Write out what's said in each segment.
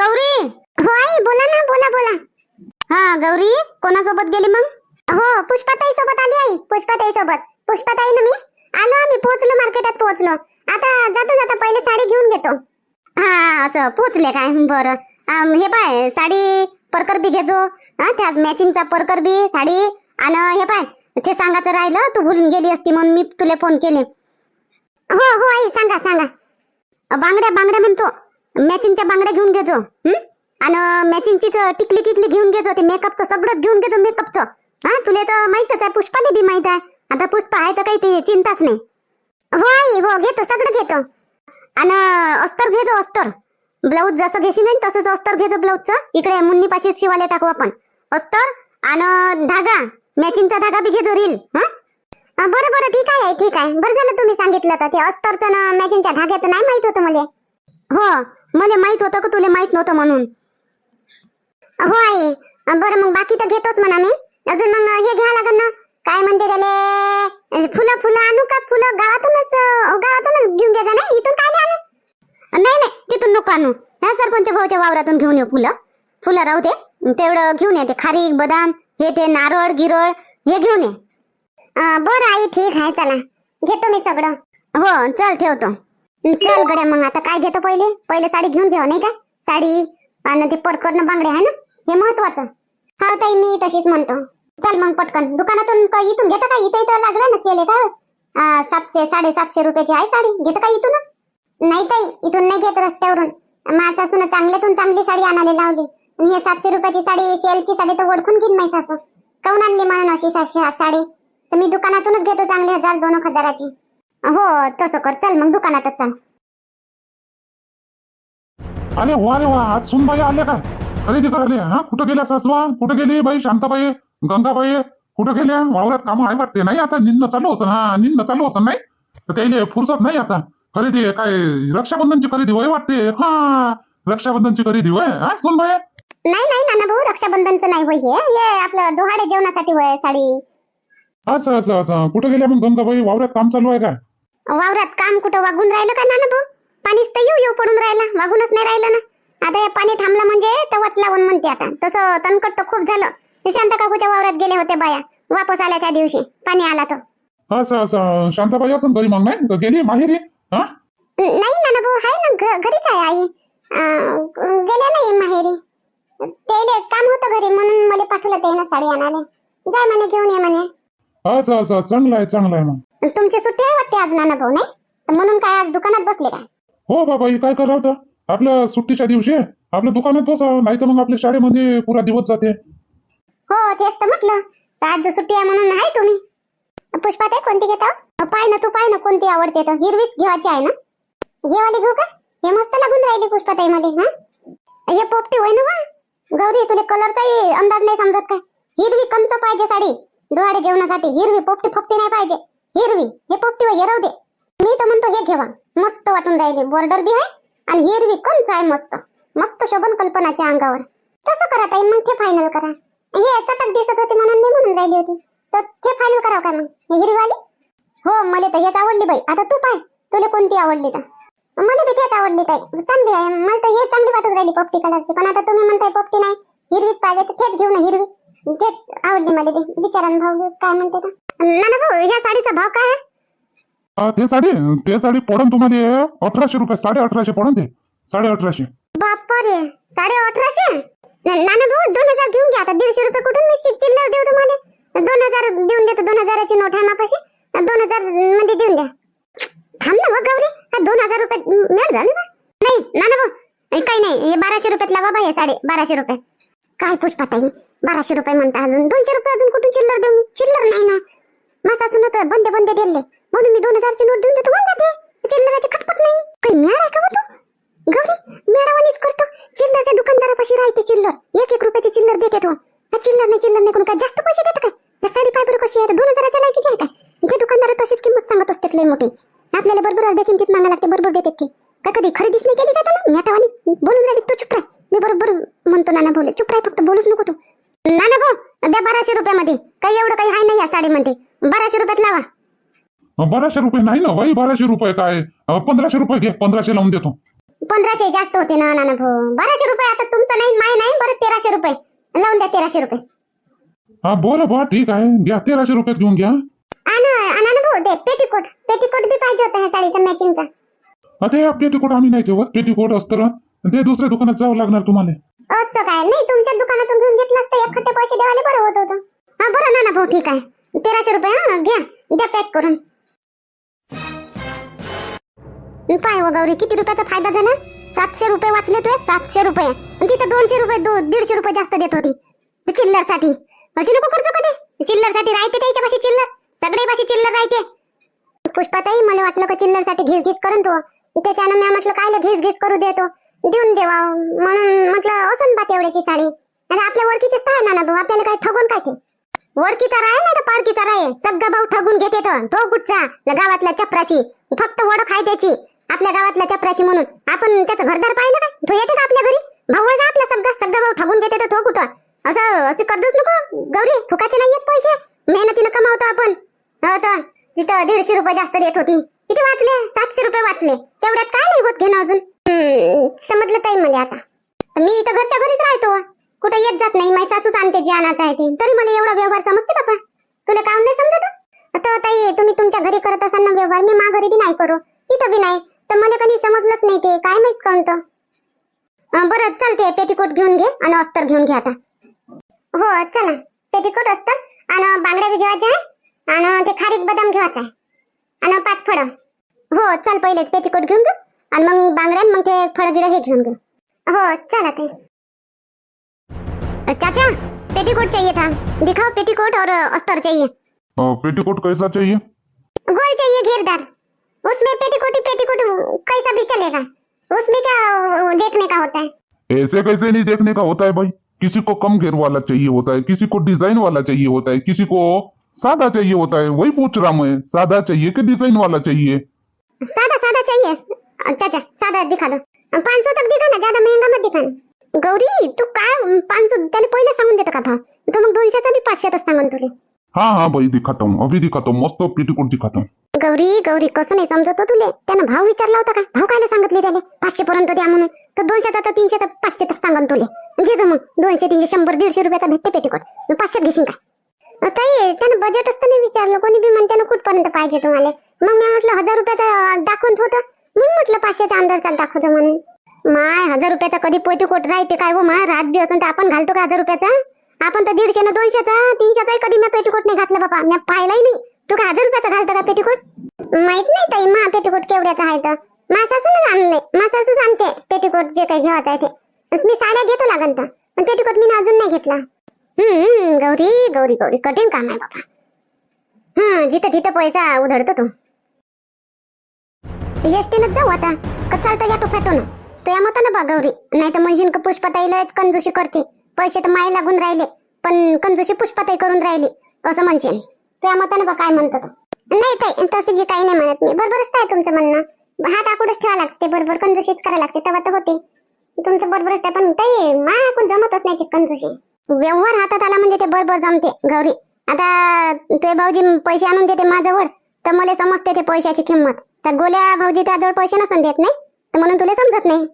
गौरी? हो आई बोला ना बोला बोला. हा गौरी कोणासोबत गेली मग? हो पुष्पाताई सोबत आली आई पुष्पाताई सोबत पुष्पाताई ना मी आलो आम्ही पोहोचलो मार्केटात पोहोचलो. आता जातो जाता पहिले साडी घेऊन घेतो. हा असं पोचले काय? बरं. हे पाय साडी परकर बी घेजो. हा मॅचिंगचा परकर बी साडी. आणि हे पाय ते सांगायचं राहिलं तू भुलून गेली असती म्हणून मी तुला फोन केले. हो हो आई सांगा सांगा. बांगड्या बांगड्या म्हणतो. मॅचिंगच्या बांगड्या घेऊन घेजो आणि मॅचिंगचीच टिकली टिकली घेऊन घेजो ते मेकअपचं सगळंच घेऊन घेजो मेकअपचं. हा? तुला तर माहितच आहे पुष्पाला बी माहीत आहे. आता पुष्पा आहे तर काही ते चिंताच नाही. हो आई हो घेतो सगळं घेतो. आणि अस्तर घेजो अस्तर. ब्लाऊज जसं घेशील नाही तसंच अस्तर घेजो ब्लाऊजचं. इकडे मुन्नी पाशी शिवाले टाकू आपण. अस्तर आणि धागा. मॅचिंगचा धागा बी घेजो रील. हा? बरं बरं ठीक आहे ठीक आहे. बरं झालं तुम्ही सांगितलं तर. ते अस्तरचं मॅचिंगच्या धाग्याचं नाही माहीत होतं मला. हो. मला माहीत होतं का तुला माहीत नव्हतं म्हणून? हो आई बरं मग बाकी तर घेतोच म्हणा मी. अजून मग हे घ्या लागेल ना. काय म्हणते त्याले? फुलं फुलं आणू का? फुलं गावातूनच गावातूनच घेऊन घ्यायचं नाही इथून काय आणू? नाही नाही तिथून नको आणू. ह्या सरपंच भाऊच्या वावरातून घेऊन येऊ फुलं. फुलं राहू दे. तेवढं घेऊन ये ते खारीक बदाम हे ते नारळ गिरळ हे घेऊन ये. बरं आई ठीक आहे चला. घेतो मी सगळं. हो चल ठेवतो. चल गड्या मग आता काय घेतो पहिले? पहिले साडी घेऊन घ्यावं नाही का? साडी आणि ते परकरनं बांगडे आहे ना? हे महत्वाचं. हा ताई मी तशीच म्हणतो. चल मग पटकन. दुकानातून इथून घेता का? इथे इथं लागलं ना सेल का सातशे साडेसातशे रुपयाची आहे साडी. घेतं का इथूनच? नाही ताई इथून नाही घेत रस्त्यावरून. माझ्या सासून चांगल्यातून चांगली साडी आणायला लावली. आणि हे सातशे रुपयाची साडी सेलची साडी तर ओळखून घेईन माझी सासू. काऊन आणली म्हणून अशी सातशे साडी? तर मी दुकानातूनच घेतो चांगली हजार दोन एक हजाराची. हो तसं कर. चल मग दुकानातच चल. अरे वा रे वा आज सुनबाई आले का? खरेदी करायला हा? कुठं गेल्या सासवा? कुठं गेली बाई शांताबाई गंगाबाई? कुठं गेल्या? वावरात कामं आहे वाटते. नाही आता निंद चालू असं हा निंद चालू असं नाही. तर त्याला फुरसत नाही आता. खरेदी काय रक्षाबंधनची खरेदी होय वाटते? हा रक्षाबंधनची खरेदी होय. हा सुनबाई? नाही नाही नाना भाऊ रक्षाबंधनचं नाही होय हे. आपलं डोहाळे जेवणासाठी होय साडी. असं असं असं कुठं गेल्या मग गंगाबाई? वावरात काम चालू आहे काय वावरात काम कुठं वागून राहिलं का नाना भाऊ? पाणीच तर येऊ येऊ पडून राहिलं. वागूनच नाही राहिलं ना. आता हे पाणी थांबलं म्हणजे तेव्हाच लावून म्हणते आता. तसं तणकट तर खूप झालं. ते शांता काकूच्या वावरात गेले होते बाया. वापस आल्या त्या दिवशी. पाणी आला तो. असं असं. शांताबाई असं घरी मग नाही? गेली माहेरी हा? नाही नाना भाऊ आहे ना. घरीच आहे आई. अं, गेल्या नाही माहेरी. ते काम होतं घरी म्हणून मला पाठवलं ते ना साडी आणायला. जाय म्हणे घेऊन ये म्हणे. असं असं. चांगलं आहे चांगलं आहे मग. तुमची सुट्टी आहे वाटते आज नाना भाऊ नाही? तर म्हणून काय आज दुकानात बसले काय? हो बाबाई काय करावं होतं? आपल्या सुट्टीच्या दिवशी आपल्या दुकानात बसावं नाही तर मग आपल्या शाळेमध्ये पुरा दिवस जाते. हो तेच तर म्हटलं. तर आज सुट्टी आहे म्हणून आहे तुम्ही. पुष्पा ते कोणती घेता पाय ना तू पाय ना कोणती आवडते तर. हिरवीच घेवायची आहे ना? हे वाली घेऊ का? हे मस्त लागून राहिली पुष्पाताई मध्ये हा? हे पोपटी होय ना वा? गौरी तुला कलरचाही अंदाज नाही समजत काय. हिरवी कंच पाहिजे साडी. डोहाळे जेवणासाठी हिरवी पोपटी फोपटी नाही पाहिजे. हिरवी हे पोपटी होय हे राहू दे. मी तर म्हणतो हे घेवा मस्त वाटून राहिले. बॉर्डर बी आहे आणि हिरवी कंच आहे मस्त? मस्त शोभन कल्पनाच्या अंगावर. तसं करा ताई मग ते फायनल करा. हे चटक दिसत होती म्हणून मी म्हणून राहिली होती. तर ते फायनल करावं का मग? हिरवीवाली? हो मला तर हेच आवडली बाई. आता तू पाय. तुला कोणती आवडली तर? मला बी तेच आवडली ताई. चांगली आहे. मला तर हे चांगली वाटत राहिली पोपटी कलरची पण आता तुम्ही म्हणताय पोपटी नाही. हिरवीच पाहिजे तर तेच घेऊ ना हिरवी. तेच आवडली मला बी. बिचारान भाऊ काय म्हणते का ना भाऊ ह्या साडीचा भाव काय आहे? ते साडी ते साडी पडून तुम्हाला अठराशे रुपये साडे अठराशे पडून ते. साडे अठराशे. बापरे साडे अठराशे? नाना भाऊ दोन हजार घेऊन घ्या. आता दीडशे रुपये कुठून मी शिक- चिल्लर देऊ तुम्हाला? दोन हजार देऊन देतो दोन हजाराची नोट आहे मापाशी. दोन हजारमध्ये देऊन द्या. थांब ना व गौरी. हा दोन हजार रुपये मिळत झाले बा नाही नाना भाऊ हे काही नाही. हे बाराशे रुपयात लावा बा हे साडे बाराशे रुपये. काय पुष्पाताई बाराशे रुपये म्हणता अजून. दोनशे रुपये अजून कुठून चिल्लर देऊ मी? चिल्लर नाही ना. माझा असून तर बंदे बंदे दिले. म्हणून मी दोन हजारची नोट देऊन देतो होऊन जाते. चिल्लराची खटपट नाही. काही मिळाला का होतो तू? गौरी मेळावानीच करतो. चिल्लर त्या दुकानदारापाशी राहते चिल्लर. एक एक रुपयाची चिल्लर देते तो. चिल्लर नाही चिल्लर नाही कोण काय जास्त पैसे देत काय? या साडी पाय बरं कशी आहे दोन हजाराच्या लायकीची आहे काय? ते दुकानदार तशीच किंमत सांगत असतात लय मोठी. आपल्याला बरोबर अर्ध्या किमतीत मागा लागते बरोबर देतात ते. काय कधी खरेदीच नाही केली का त्यानं? नेटावानी बोलून राहिली तू चुप राह. मी बरोबर म्हणतो नाना बोले चुप राह फक्त बोलूच नको तू. नाना भाऊ द्या बाराशे रुपयामध्ये. काही एवढं काही आहे नाही या साडीमध्ये. बाराशे रुपयात लावा. बाराशे रुपये नाही ना बाई बाराशे रुपये काय अं, पंधराशे रुपये घे पंधराशे लावून देतो. पंधराशे जास्त होते ना नाना भाऊ. बाराशे रुपये आता तुमचं नाही माय नाही बरं तेराशे रुपये. लावून द्या तेराशे रुपये. हा बरं बा ठीक आहे. घ्या तेराशे रुपयात घेऊन घ्या. आणि नाना भाऊ ते पेटीकोट. पेटीकोट बी पाहिजे होता ह्या साडीचा मॅचिंगचा हा, ते पेटीकोट आम्ही नाही ठेवत. पेटीकोट अस्तर ते दुसऱ्या दुकानात जावं लागणार तुम्हाला. असं काय? नाही तुमच्या दुकानातून घेऊन घेतलं असतं. एकखट्टे पैसे द्यावाले बरं होत होतं. हा बरं नाना भाऊ ठीक आहे. तेराशे रुपये हा घ्या द्या पॅक करून. पाय हो गौरी किती रुपयाचा फायदा झाला? सातशे रुपये वाचले तुझे सातशे रुपये. आणि तिथं दोनशे रुपये दो दीडशे रुपये जास्त देत होती चिल्लरसाठी अशी नको खर्च कधी चिल्लरसाठी राहते त्याच्या पाशी चिल्लर. सगळे पाशी चिल्लर राहते. पुष्पाताई मला वाटलं का चिल्लरसाठी घेस घेस करून तो. त्याच्यानं मी म्हटलं काय घेस घेस करू देतो देऊन देवा म्हणून म्हटलं असं बा तेवढ्याची साडी. आणि आपल्या ओळखीचेच तर आहे ना भाऊ. आपल्याला काय ठगून काय ते? ओळखीचा आहे ना तर पाडकीचा राहे सगळा भाऊ ठगून घेते तर तो कुठचा? गावातल्या चपराशी. फक्त ओळख आहे त्याची. आपल्या गावातल्या चपराशी म्हणून. आपण त्याचं घरदार पाहिलं का तो येते का आपल्या घरी? भाऊ आहे का आपला सगळा सगळा भाऊ ठगून घेते तर तो कुठं? असं असं करतोच नको गौरी. फुकाचे नाही येत पैसे? मेहनतीनं कमावतो आपण. हो तर तिथं दीडशे रुपये जास्त देत होती. किती वाचले? सातशे रुपये वाचले. तेवढ्यात काय नाही होत घेणं अजून? समजलं ताई मला आता. मी इथं घरच्या घरीच राहतो. कुठे येत जात नाही माझी सासूच आणते जे आणायचं आहे ते. तरी मला एवढा व्यवहार समजते बापा. तुला काम नाही समजत? तर ताई तुम्ही तुमच्या घरी करत असाल ना व्यवहार मी मा घरी बी नाही करू. इथं बी नाही. तर मला कधी समजलंच नाही ते. काय माहीत कोणतं बरं चालते पेटीकोट घेऊन घे आणि अस्तर घेऊन घे आता. हो चला. पेटीकोट असतं आणि बांगड्या बी घेवायच्या आहे आणि ते खारीक बदाम घ्यायचा आहे. आणि पाच फळं. हो चल पहिलेच पेटीकोट घेऊन घेऊ आणि मग बांगड्या मग ते फळं गिळं हे घेऊन घेऊ. हो चला ते चाचा पेटीकोट चाहिए था। दिखाओ पेटीकोट और अस्तर चाहिए। पेटीकोट कैसा चाहिए? गोल चाहिए घेरदार। उसमें पेटीकोट पेटीकोट कैसा भी चलेगा। उसमें क्या देखने का होता है? ऐसे कैसे नहीं देखने का होता है भाई? किसी को कम घेर वाला चाहिए होता है किसी को डिज़ाइन वाला चाहिए होता है किसी को सादा चाहिए होता है। वही पूछ रहा मैं सादा चाहिए कि डिज़ाइन वाला चाहिए? सादा सादा चाहिए। अ, चाचा सादा दिखा दो। पाँच सौ तक दिखा ना ज़्यादा महँगा मत दिखा गौरी तू काय पाच सौ त्याला पहिले सांगून देतो का भाव तो मग दोनशेचा बी पाचशेतच सांगून तुले. हाँ हाँ भाई दिखाता हूँ अभी दिखाता हूँ मस्त पेटीकोट दिखाता हूँ गौरी गौरी कसं नाही समजत हो तुले? त्यानं भाव विचारला होता का? भाव कायला सांगितले त्याने पाचशे पर्यंत द्या म्हणून. तर दोनशेचा तर तीनशेचा पाचशे तर सांगन तुले. घे मग. दोनशे तीनशे शंभर दीडशे रुपयाचा भेटते पेटीकोट. मग पाचशेत घेशील का? ताई त्यानं बजेट असतं नाही विचारलं. कोणी बी म्हणते ना कुठपर्यंत पाहिजे तुम्हाला? मग मी म्हटलं हजार रुपयाचा दाखवत होतं म्हणून म्हटलं पाचशेचा अंदरचा दाखवतो म्हणून. माय हजार रुपयाचा कधी पेटीकोट राहते काय हो माय रात बी असं तर आपण घालतो का हजार रुपयाचा? आपण तर दीडशे ना दोनशेचा तीनशेचाही कधी मी पेटीकोट नाही घातलं बाबा मी पाहिलाही नाही. तू का हजार रुपयाचा घालतो का पेटीकोट माहीत नाही ताई मा पेटीकोट केवढ्याचा आहे तर. मा सासूनच आणले मा सासू आणते पेटीकोट जे काही घ्यायचं आहे ते. मी साड्या घेतो लागन तर. पण पेटीकोट मी अजून नाही घेतला. हम्म गौरी गौरी गौरी. कठीण काम आहे बाबा हं जिथं तिथं पैसा उधळतो तू. एसटीनच जाऊ आता. का चालतं या टोफॅटोनं तुया मत बा गौरी. नाही तर म्हणशील का पुष्पाताईलाच कंजूशी करते पैसे तर माय लागून राहिले पण कंजूशी पुष्पाताई करून राहिली असं म्हणशील तुया या बा काय म्हणतो नाही ताई तसं की काही नाही म्हणत मी. बरोबरच आहे तुमचं म्हणणं. हात आकडच ठेवा लागते बरोबर. कंजूशीच करायला लागते तेव्हा तर होते. तुमचं बरोबरच आहे पण ताई माय कोण जमतच नाही ती कंजूशी. व्यवहार हातात आला म्हणजे ते बरोबर जमते गौरी. आता तुझे भाऊजी पैसे आणून देते माझ्याजवळ तर मला समजते ते पैशाची किंमत. त्या गोल्या भाऊजी त्याजवळ पैसे नसून देत नाही? तर म्हणून तुला समजत नाही.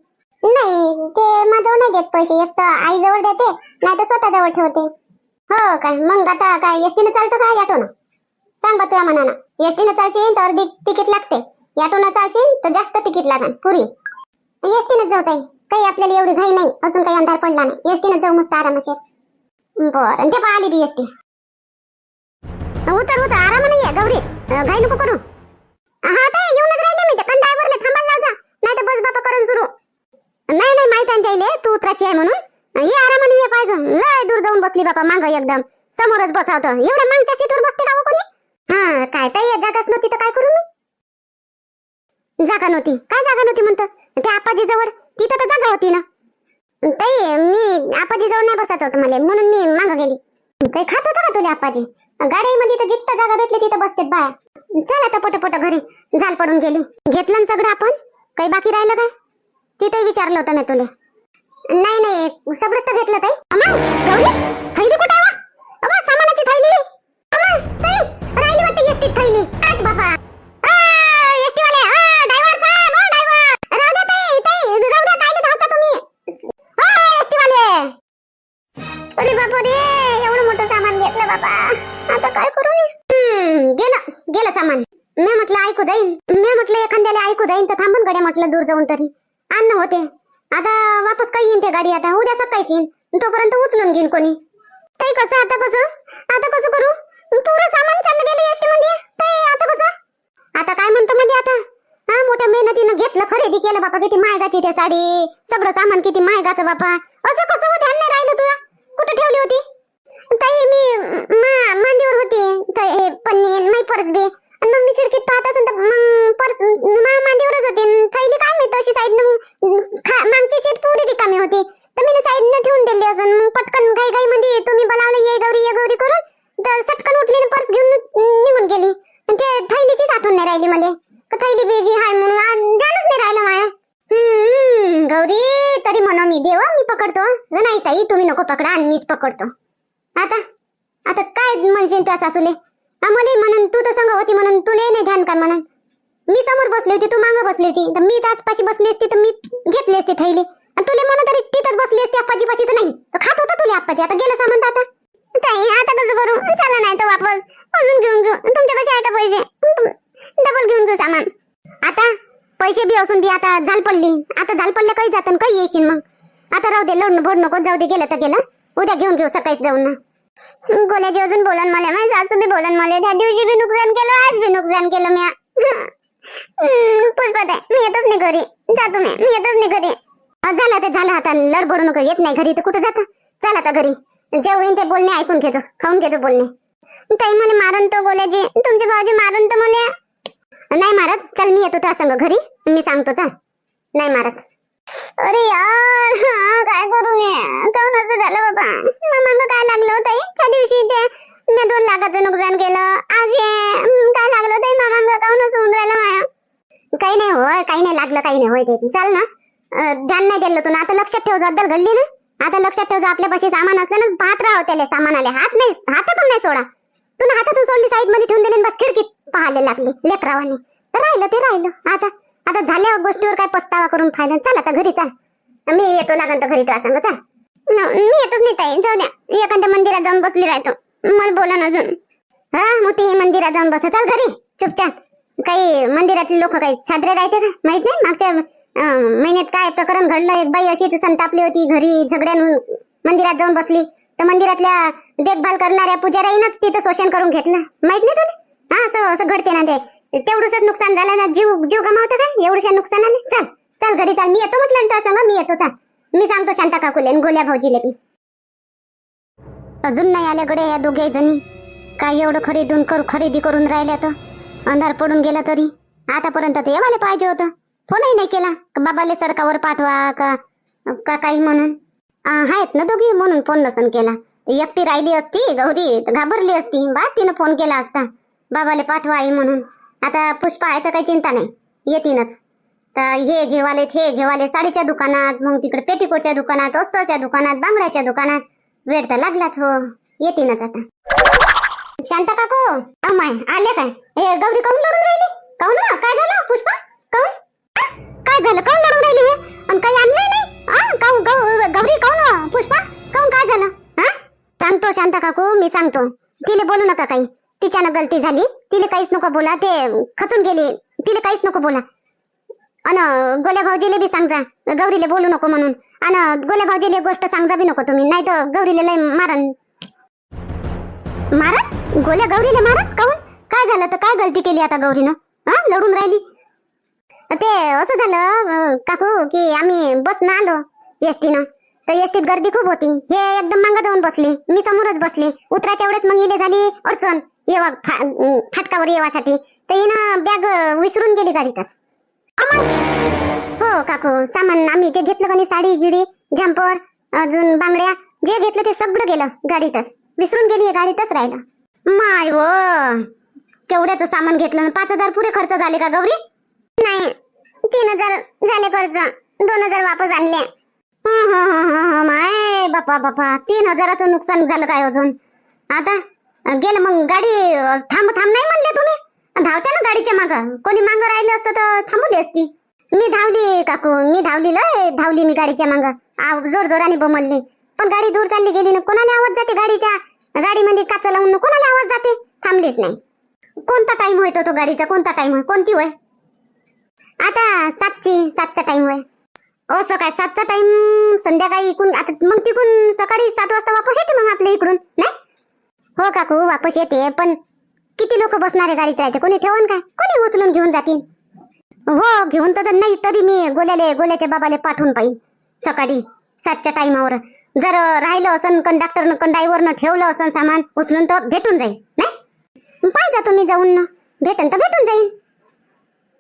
नाही ते माझ्याजवळ नाही देत पैसे. एक तर आई जवळ देते नाही तर स्वतःजवळ ठेवते. हो काय? मग आता काय एसटीनं चालतं का ऑटोनं सांग बा तुझ्या मनानं. एसटीनं चालशील तर अर्धी तिकीट लागते. ऑटोनं चालशील तर जास्त तिकीट लागन पुरी. एसटीनच जाऊ ताई. काही आपल्याला एवढी घाई नाही. अजून काही अंधार पडला नाही. एसटीनच जाऊ मस्त आरामशीर. बरं ते आली बी एसटी. उतर उतर. आराम नाही गौरी. घाई नको करू. हा ताई येऊनच राहिले मी ते कंदाळवरले थांबायला लाव जा नाही तर बस बापा करून सुरू. नाही नाही माहीत आहे त्याले तू उतराची आहे म्हणून. ये आरामाने ये पाहिजे लय दूर जाऊन बसली बापा मांग एकदम. समोरच बसावतो. एवढ्या मागच्या सीटवर बसते का हो कोणी? हा काय ताई जागाच नव्हती तर काय करू मी? जागा नव्हती. काय जागा नव्हती म्हणतं? त्या आपाजी जवळ. तिथं तर जागा होती ना. ताई मी आपाजी जवळ नाही बसायचं होतं मला म्हणून मी मांग गेली. काही खात होता का तुला आपाजी? गाडीमध्ये तर जिथं जागा भेटली तिथं बसतेत बाया. चला आता पटपट घरी. झाल पडून गेली. घेतलं ना सगळं आपण? काही बाकी राहिलं काय? तिथे विचारलं होतं मी तुला. नाही नाही सगळं तर घेतलं ते थैली बाबा अरे एवढं मोठं सामान घेतलं बाबा आता काय करू गेलं गेलं सामान. मी म्हटलं ऐकू जाईन. मी ऐकू जाईन तर थांबून गड्या म्हटलं दूर जाऊन तरी. अन्न होते. आता वापस काही येईन ते गाडी आता. उद्या सकाळीच येईन. तोपर्यंत उचलून घेईन कोणी. ते कसं आता कसं? आता कसं करू? पुरं सामान चाललं गेलं एसटी मध्ये. ताई आता कसं? आता काय म्हणतो म्हणजे आता? हा मोठ्या मेहनतीनं घेतलं खरेदी केलं बापा. किती महागाची त्या साडी. सगळं सामान किती महागाचं बापा. असं कसं ध्यान नाही राहिलं तुला कुठं ठेवली होती? ताई मी मांडीवर होती. तर हे पन्नी नाही परत बी. मग मी खिडकीत पाहत असेल तर मग पर्स मा- मांडीवरच होते. आणि थैली काय माहीत अशी साईडनं. मागची सीट पुरी रिकामी होती. तर मी साईडनं ठेवून दिली असेल मग पटकन घाई घाई मध्ये तुम्ही बोलावलं ये गौरी ये गौरी करून. तर सटकन उठली आणि पर्स घेऊन निघून गेली. आणि ते थैलीचीच आठवण नाही राहिली मला. का थैली बेगी हाय म्हणून आ- ध्यानच नाही राहिलं माया. हम्म, गौरी तरी म्हणा मी देव मी पकडतो. नाही ताई तुम्ही नको पकडा आणि मीच पकडतो. आता आता काय म्हणजे त्या सासूले? आम्हाला म्हणून तू तर संग होती म्हणून तुले नाही ध्यान काय म्हणून. मी समोर बसली होती तू मागं बसली होती. तर मी आसपाशी बसली असती तर मी घेतली असती थैली. आणि तुले म्हणून तरी तिथंच बसली असती आप्पाजी पाशी तर नाही. तर खात होता तुले आप्पाजी आता गेलं सामान आता. ताई आता कसं करू? चला नाही तर वापस. अजून घेऊन घेऊ. तुमच्या कसे आहे का पैसे. डबल घेऊन घेऊ सामान. आता पैसे बी असून बी आता झाल पडली. आता झाल पडलं काही जातं? काही येशील मग? आता राहू दे लोड बोड नको जाऊ दे गेलं तर गेलं. उद्या घेऊन घेऊ सकाळीच जाऊन. ना गोल्याजी अजून बोलन मला माझी सासू बी बोलन मला. त्या दिवशी बी नुकसान केलं आज बी नुकसान केलं मी पुष्पात आहे मी येतच नाही घरी. जातो मी मी येतच नाही घरी. झालं आता झालं आता. लडबडू नको येत नाही घरी. तर कुठं जातं? चाल आता घरी. जे होईन ते बोलणे ऐकून घेतो खाऊन घेतो बोलणे. ताई मला मारन तो गोल्याजी तुमचे भाऊजी मारन तर मला. नाही मारत. चल मी येतो त्या संग घरी. मी सांगतो चाल. नाही मारत. अरे यार हा, काय करू मी? काऊन असं झालं बाबा? मामांग काय लागलं होतं त्या दिवशी ते मी दोन लाखाचं नुकसान केलं. आज काय लागलं होतं मामांग काऊन असं होऊन राहिलं माया? काही नाही होय काही नाही लागलं काही नाही होय ते. चाल ना. ध्यान नाही दिलं तू ना आता लक्षात ठेव जद्दल घडली ना. आता लक्षात ठेव आपल्यापाशी सामान असलं ना पाहत राहा त्याला सामानाले. हात नाही हातातून नाही सोडा. तू ना हातातून सोडली साईडमध्ये ठेवून दिली बस खिडकीत पाहायला लागली लेकरावानी. तर राहिलं ते राहिलं. आता आता झाल्या गोष्टीवर काय पस्तावा करून फायदा चाल आता घरी चाल. मी येतो लागन तर घरी तुला सांग मी येतच नाही ताई जाऊ द्या. एखाद्या मंदिरात जाऊन बसली राहतो. मला बोला ना अजून. हा मोठी मंदिरात जाऊन बस. चल घरी चुपचाप. काही मंदिरातले लोक काही साजरे राहते का? माहीत नाही? मागच्या महिन्यात काय प्रकरण घडलं? एक बाई अशीच संतापली होती घरी झगड्यान मंदिरात जाऊन बसली. तर मंदिरातल्या देखभाल करणाऱ्या पुजाराईनच तिचं शोषण करून घेतलं. माहीत नाही तुला? हा असं असं घडते ना ते. तेवढंच नुकसान झालं ना जीव जीव गमावतं काय? एवढ्या नुकसानाने चल चल घरी चल. मी येतो म्हटलं ना सांगा मी येतो चाल. मी सांगतो शांता काकुले आणि गोल्या भाऊजीले बी. अजून नाही आल्याकडे या दोघे जणी. काय एवढं खरेदून करू खरेदी करून राहिल्या तर. अंधार पडून गेला तरी. आतापर्यंत ते येवायला पाहिजे होतं. फोनही नाही केला. बाबाले सडकावर पाठवा का का काही म्हणून. आहेत ना दोघी म्हणून फोन नसन केला. एकटी राहिली असती गौरी घाबरली असती. बा तिनं फोन केला असता. बाबाले पाठवा आई म्हणून. आता पुष्पा आहे तर काही चिंता नाही. येतीनच तर हे घेवालेत हे घेवाले साडीच्या दुकानात मग तिकडे पेटीकोटच्या दुकानात अस्तरच्या दुकानात बांगड्याच्या दुकानात. वेळ तर लागलाच हो. येतीनच आता. शांता काकू अमाय आले काय? हे गौरी काऊन लढून राहिली? काऊन ना काय झालं हो, पुष्पा? काऊन? काय झालं? काऊन लढून राहिली हे? आणि काही आणलं नाही? आ? काऊन गौ- गौरी काऊन हो? पुष्पा काऊन काय झालं? हा? सांगतो शांता काकू मी सांगतो. तिले बोलू नका काही. तिच्यानं गलती झाली. तिला काहीच नको बोला ते खचून गेली. तिला काहीच नको बोला. अन गोल्या भाऊजीले बी सांगा गौरीले बोलू नको म्हणून. अन गोल्या भाऊजीले गोष्ट सांगा बी नको तुम्ही. नाही तर गौरीले लय मारन. मारन? गोल्या गौरीले मारण काहून काय झालं तर काय गलती केली आता गौरीनं? हा लढून राहिली. ते असं झालं काकू की आम्ही बसनं आलो एसटीनं. तर एसटीत गर्दी खूप होती. हे एकदम मांग जाऊन बसली. मी समोरच बसली. उतराच्या वेळेस मग इले झाली अडचण. येवा खा फाटकावर येवासाठी. तर येणं बॅग विसरून गेली गाडीतच. हो काकू सामान आम्ही जे घेतलं का साडी गिडी झंपर अजून बांगड्या जे घेतलं ते सगळं गेलं गाडीतच. विसरून गेली गाडीतच राहिलं. माय व! केवढ्याचं सामान घेतलं पाच हजार पुरे खर्च झाले का गौरी? नाही तीन हजार झाले खर्च दोन हजार वापस आणले. माय बापा बापा. तीन हजाराचं नुकसान झालं काय अजून? आता गेलं मग गाडी थांब थांब नाही म्हणले तुम्ही? धावते ना गाडीच्या माग. कोणी मागं राहिलं असतं तर थांबवली असती. मी धावली काकू मी धावली लय धावली मी गाडीच्या माग. जोर जोराने बमलली. पण गाडी दूर चालली गेली ना कोणाला आवाज जाते गाडीच्या? गाडीमध्ये काच लावून कोणाला आवाज जाते? थांबलीच नाही. कोणता टाइम होय तो तो गाडीचा? कोणता टाइम होय? कोणती होय? आता सातची सातचा टाइम होय. असं काय सातचा टाइम संध्याकाळी इकून आता मग तिकून सकाळी सात वाजता वापस येते मग आपल्या इकडून नाही? हो काकू वापस येते पण किती लोक बसणारे गाडीत राहते कोणी ठेवून काय? कोणी उचलून घेऊन जातील? हो घेऊन तर नाही तरी मी गोल्याले गोल्याच्या बाबाले पाठवून पाहिजे सकाळी सातच्या टाइमावर जर राहिलं असन कंडक्टरनं कंडाईवरनं ठेवलं असन सामान उचलून तर भेटून जाईल नाही? पाहिजे तुम्ही जाऊन ना. भेटन तर भेटून जाईल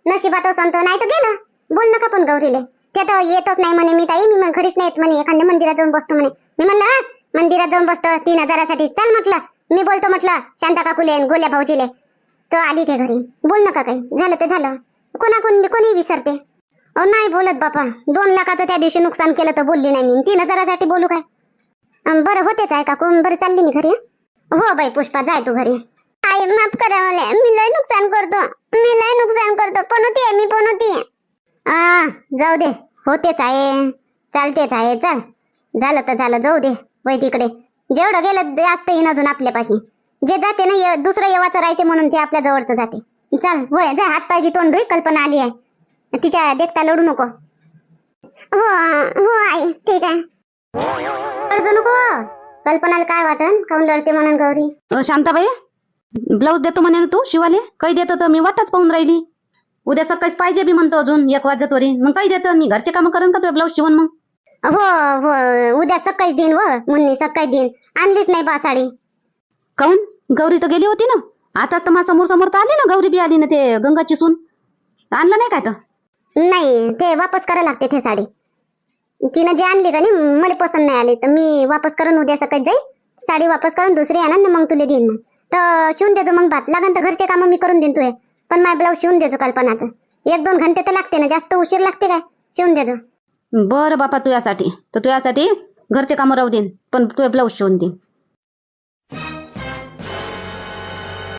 नशिबात असन तर नाही तर गेलं. बोल नका पण गौरीले. ते तर येतच नाही म्हणे मी ताई मी मग घरीच नाही म्हणे एखाद्या मंदिरात जाऊन बसतो म्हणे. मी म्हणलं मंदिरात जाऊन बसतो तीन हजारासाठी. चल म्हटलं. मी बोलतो म्हटलं शांता काकुले आणि गोल्या भाऊजीले. तर आली ते घरी. बोल नका काही. झालं ते झालं. कोणाकोण कोणी विसरते. अहो नाही बोलत बापा. दोन लाखाचं त्या दिवशी नुकसान केलं तर बोलली नाही मी. तीन हजारासाठी बोलू काय? अं, बरं होतेच आहे काकू. बरं चालली मी घरी हं? हो बाई पुष्पा जाय तू घरी. आई माफ करा मला. मी लय नुकसान करतो. मी लय नुकसान करतो. पण होती मी पण होती आ जाऊ दे. होतेच आहे. चालतेच आहे. चल. झालं तर झालं. जाऊ दे. वय तिकडे. जेवढं गेलं जास्त येईन अजून आपल्यापाशी. जे जाते ना ये- दुसरं येवाचं राहते म्हणून ते आपल्या जवळचं जाते. चल होय जा हात पाय तोंड धुई कल्पना आली आहे. तिच्या देखता लढू नको. हो हो आई ठीक आहे. लढजू नको. कल्पनाला काय वाटन? काऊन लढते म्हणून गौरी? शांताबाई ब्लाऊज देतो म्हणे तू शिवाले? काही देतो तर मी वाटच पाहून राहिली. उद्या सकाळीच पाहिजे बी म्हणतो अजून एक वाजत वरी मग काही देतो? मी घरचे कामं करेन का तुझ्या ब्लाऊज शिवून मग? हो हो उद्या सकाळी देईन व मुन्नी सकाळी देईन. आणलीच नाही बा साडी. काऊन? गौरी तर गेली होती ना. आताच तर माझ्यासमोर समोर तर आली ना गौरी बी आली ना ते गंगाची सून. आणलं नाही काय तर? नाही ते वापस करायला लागते ते साडी. तिनं जे आणली का नाही मला पसंत नाही आली. तर मी वापस करून उद्या सकाळी जाईल साडी वापस करून दुसरी आणन ना मग तुला देईन मग. तर शिवून देजो मग भात. लागन तर घरचे कामं मी करून देईन तुझे पण माझा ब्लाऊज शिवून देजो कल्पनाचं. एक दोन घंटे तर लागते ना जास्त उशीर लागते काय? शिवून देजो. बरं बापा तुझ्यासाठी तर तुझ्यासाठी घरचे कामं राहू देईन पण तुझे ब्लाऊज शिवून देईन.